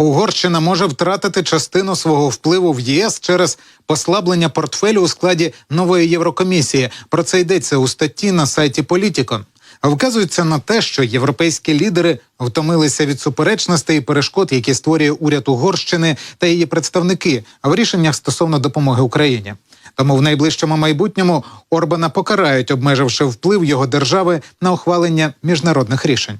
Угорщина може втратити частину свого впливу в ЄС через послаблення портфелю у складі нової Єврокомісії. Про це йдеться у статті на сайті Політіко. Вказується на те, що європейські лідери втомилися від суперечностей і перешкод, які створює уряд Угорщини та її представники в рішеннях стосовно допомоги Україні. Тому в найближчому майбутньому Орбана покарають, обмеживши вплив його держави на ухвалення міжнародних рішень.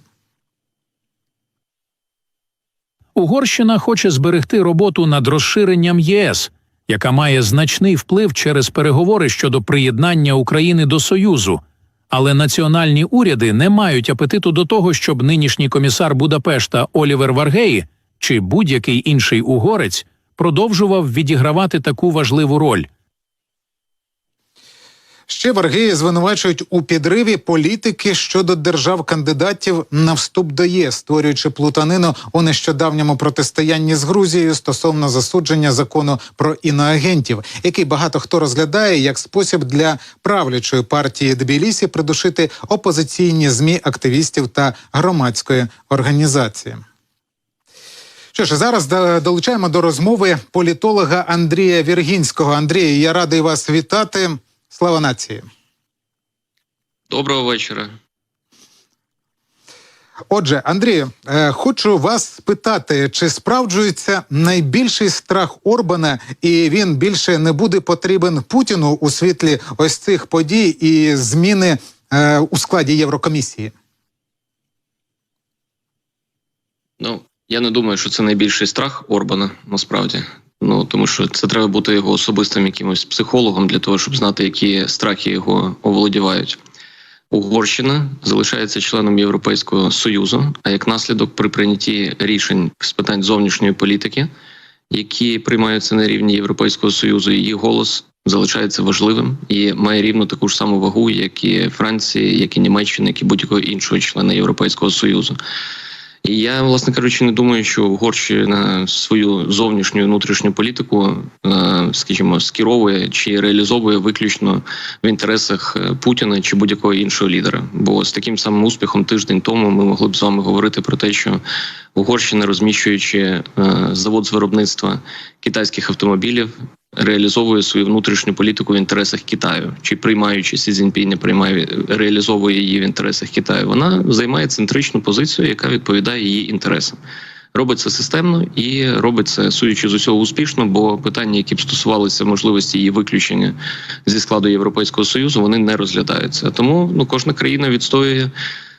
Угорщина хоче зберегти роботу над розширенням ЄС, яка має значний вплив через переговори щодо приєднання України до Союзу. Але національні уряди не мають апетиту до того, щоб нинішній комісар Будапешта Олівер Варгеї чи будь-який інший угорець продовжував відігравати таку важливу роль. Ще варги звинувачують у підриві політики щодо держав-кандидатів на вступ до ЄС, створюючи плутанину у нещодавньому протистоянні з Грузією стосовно засудження закону про іноагентів, який багато хто розглядає як спосіб для правлячої партії Тбілісі придушити опозиційні змі активістів та громадської організації. Що ж, зараз долучаємо до розмови політолога Андрія Віргінського. Андрій, я радий вас вітати. Слава нації. Доброго вечора. Отже, Андрію, е, хочу вас спитати, чи справджується найбільший страх Орбана, і він більше не буде потрібен Путіну у світлі ось цих подій і зміни е, у складі Єврокомісії? Ну я не думаю, що це найбільший страх Орбана насправді. Ну тому що це треба бути його особистим якимось психологом для того, щоб знати, які страхи його оволодівають. Угорщина залишається членом Європейського союзу. А як наслідок при прийнятті рішень з питань зовнішньої політики, які приймаються на рівні Європейського союзу, її голос залишається важливим і має рівно таку ж саму вагу, як і Франції, як і Німеччини, як і будь-якого іншого члена Європейського союзу. І я, власне кажучи, не думаю, що Угорщина свою зовнішню внутрішню політику, е, скажімо, скеровує чи реалізовує виключно в інтересах е, Путіна чи будь-якого іншого лідера. Бо з таким самим успіхом тиждень тому ми могли б з вами говорити про те, що Угорщина, розміщуючи е, завод з виробництва китайських автомобілів, реалізовує свою внутрішню політику в інтересах Китаю, чи приймаючи Сі Цзіньпінь, приймає реалізовує її в інтересах Китаю. Вона займає центричну позицію, яка відповідає її інтересам. Робить це системно і робить це судячи з усього успішно, бо питання, які б стосувалися можливості її виключення зі складу Європейського союзу, вони не розглядаються. Тому ну кожна країна відстоює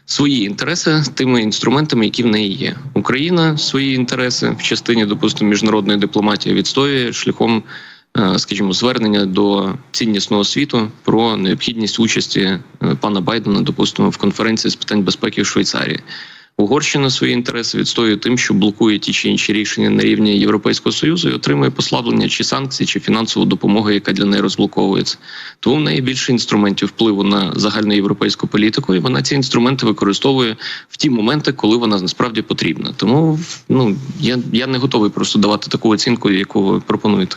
свої інтереси тими інструментами, які в неї є. Україна свої інтереси в частині, допустимо, міжнародної дипломатії відстоює шляхом. Е, Скажімо, звернення до ціннісного світу про необхідність участі е, пана Байдена, допустимо, в конференції з питань безпеки в Швейцарії. Угорщина свої інтереси відстоює тим, що блокує ті чи інші рішення на рівні Європейського союзу і отримує послаблення чи санкцій, чи фінансову допомогу, яка для неї розблоковується. Тому в неї більше інструментів впливу на загальну європейську політику, і вона ці інструменти використовує в ті моменти, коли вона насправді потрібна. Тому ну я, я не готовий просто давати таку оцінку, яку ви пропонуєте.